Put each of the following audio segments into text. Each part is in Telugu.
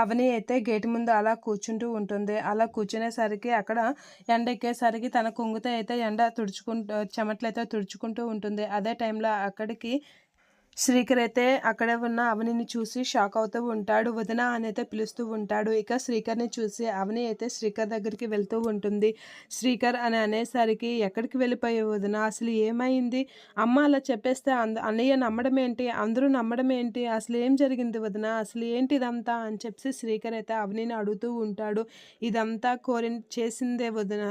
అవని అయితే గేట్ ముందు అలా కూర్చుంటూ ఉంటుంది. అలా కూర్చునేసరికి అక్కడ ఎండ ఎక్కేసరికి తన కుంగుతో అయితే ఎండ తుడుచుకుంటూ చెమట్లయితే తుడుచుకుంటూ ఉంటుంది. అదే టైంలో అక్కడికి శ్రీకర్ అయితే అక్కడే ఉన్న అవనిని చూసి షాక్ అవుతూ ఉంటాడు. వదిన అని అయితే పిలుస్తూ ఉంటాడు. ఇక శ్రీకర్ని చూసి అవని అయితే శ్రీకర్ దగ్గరికి వెళ్తూ ఉంటుంది. శ్రీకర్ అని అనేసరికి ఎక్కడికి వెళ్ళిపోయే వదిన? అసలు ఏమైంది? అమ్మ అలా చెప్పేస్తే అంద అన్నయ్య నమ్మడం ఏంటి? అందరూ నమ్మడం ఏంటి? అసలు ఏం జరిగింది వదిన? అసలు ఏంటి ఇదంతా? అని చెప్పి శ్రీకర్ అయితే అవనిని అడుగుతూ ఉంటాడు. ఇదంతా కోరి చేసిందే వదిన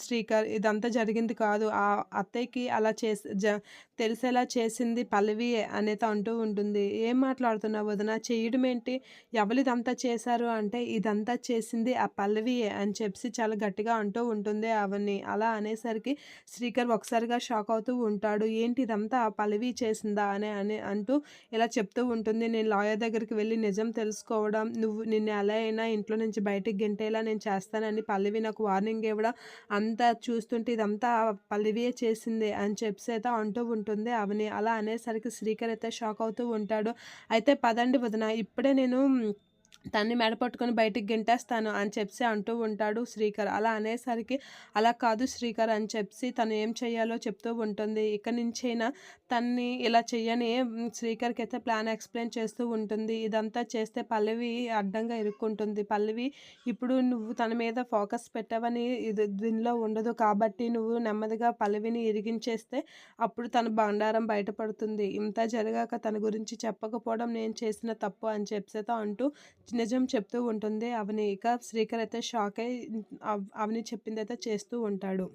శ్రీకర్. ఇదంతా జరిగింది కాదు. ఆ అత్తయ్యకి అలా చేసి జ తెలిసేలా చేసింది పల్లవి అని అనేది అంటూ ఉంటుంది. ఏం మాట్లాడుతున్నావు వదిన? చేయడం ఏంటి ఎవరు ఇదంతా చేశారు అంటే ఇదంతా చేసింది ఆ పల్లవియే అని చెప్పి చాలా గట్టిగా అంటూ ఉంటుంది అవన్నీ అలా అనేసరికి శ్రీకర్ ఒకసారిగా షాక్ అవుతూ ఉంటాడు. ఏంటి ఇదంతా? ఆ పల్లవి చేసిందా? అని అని అంటూ ఇలా చెప్తూ ఉంటుంది. నేను లాయర్ దగ్గరికి వెళ్ళి నిజం తెలుసుకోవడం నువ్వు నిన్ను ఎలా అయినా ఇంట్లో నుంచి బయటికి గెంటేలా నేను చేస్తానని పల్లవి నాకు వార్నింగ్ ఇవ్వడం అంతా చూస్తుంటే ఇదంతా పల్లవియే చేసింది అని చెప్పి అయితే అంటూ ఉంటుంది అవని అలా అనేసరికి శ్రీకర్ అయితే షాక్ అవుతూ ఉంటాడు అయితే పదండి వదిన ఇప్పుడే నేను తన్ని మెడ పట్టుకొని బయటికి గెంటేస్తాను అని చెప్పి అంటూ ఉంటాడు శ్రీకర్. అలా అనేసరికి అలా కాదు శ్రీకర్ అని చెప్పి తను ఏం చేయాలో చెప్తూ ఉంటుంది. ఇక్కడి నుంచైనా తన్ని ఇలా చెయ్యని శ్రీకర్కి అయితే ప్లాన్ ఎక్స్ప్లెయిన్ చేస్తూ ఉంటుంది. ఇదంతా చేస్తే పల్లవి అడ్డంగా ఇరుక్కుంటుంది. పల్లవి ఇప్పుడు నువ్వు తన మీద ఫోకస్ పెట్టవని ఇది దీనిలో ఉండదు. కాబట్టి నువ్వు నెమ్మదిగా పల్లవిని ఇరిగించేస్తే అప్పుడు తన బండారం బయటపడుతుంది. ఇంత జరగాక తన గురించి చెప్పకపోవడం నేను చేసిన తప్పు అని చెప్పేతో అంటూ నిజం చెప్తూ ఉంటుంది. అవని ఇక శ్రీకర్ అయితే షాక్ అయి అవని చెప్పింది అయితే చేస్తూ ఉంటాడు.